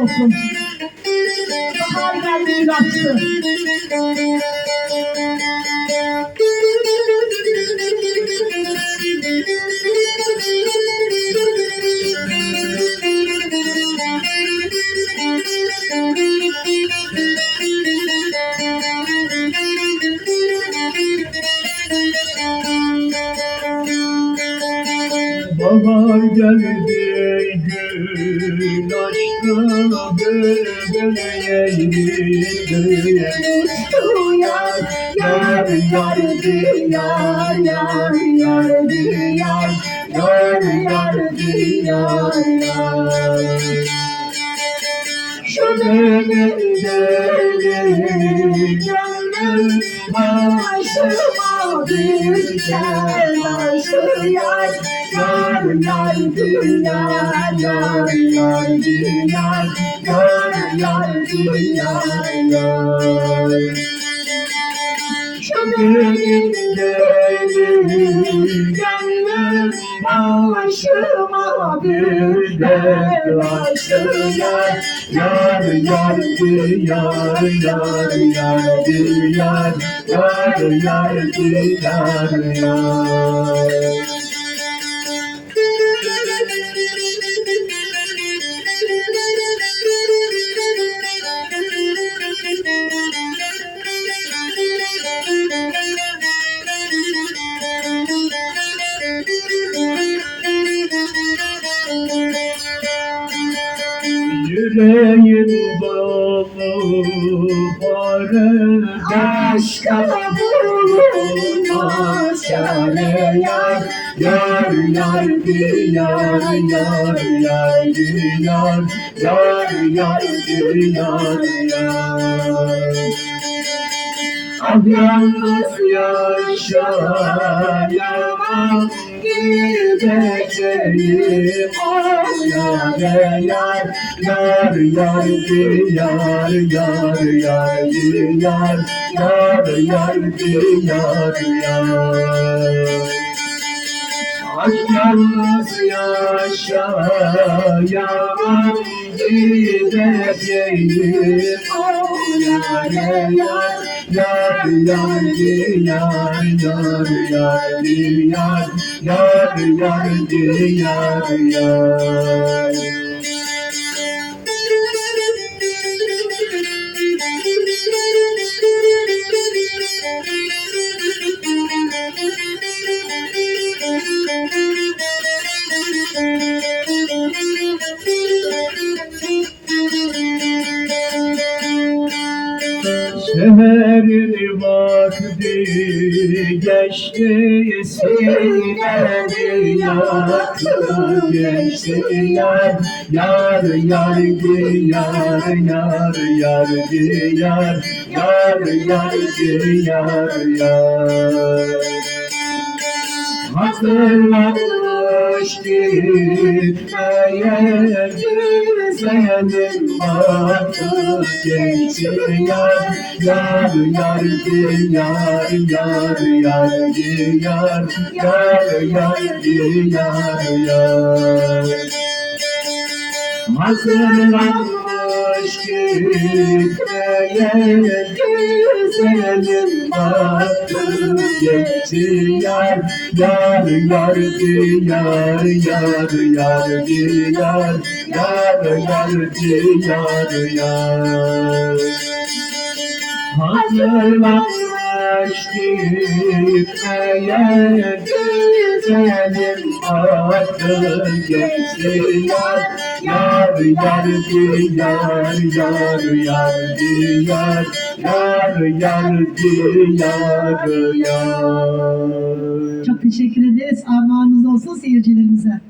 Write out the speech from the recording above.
olsun. Bahar geldi ilaçtı. Bahar geldi gün açtı bülbül yeğdi Yar yar deli gönlüm Başıma bir telaşı yar Yar yar yar yar Yar yar yar yar Yar yar yar Yüreğim dolu fare Aşka bulunmaz çare yar. Yar yar diyar yar yar diyar Yar yar diyar yar Ah yalnız yaşayamam Gideceğim o yare yar Yar yar diyar yar yar diyar Yar yar diyar yar Aşk yalnız yaşayamam Gideceğim o yare yar Yar yar diyar yar yar diyar Yar yar diyar yar Seherin vakti geçti Sinemi yaktı geçti Yar yar yar diyar yar yar diyar Yar yar diyar yar. Hatırlanmış gitmeye Güzelim vakti geçti Yar yar yar diyar yar yar diyar Yar yar diyar yar Hazırlanmış gitmeye Güzelim vakti geçti Yar yar yar diyar yar yar diyar Yar yar diyar yar Hazırlanmış gitmeye Güzelim vakti geçti Yar yar yar yar yar Yar yar yar Çok teşekkür ederiz. Armağanınız olsun seyircilerimize.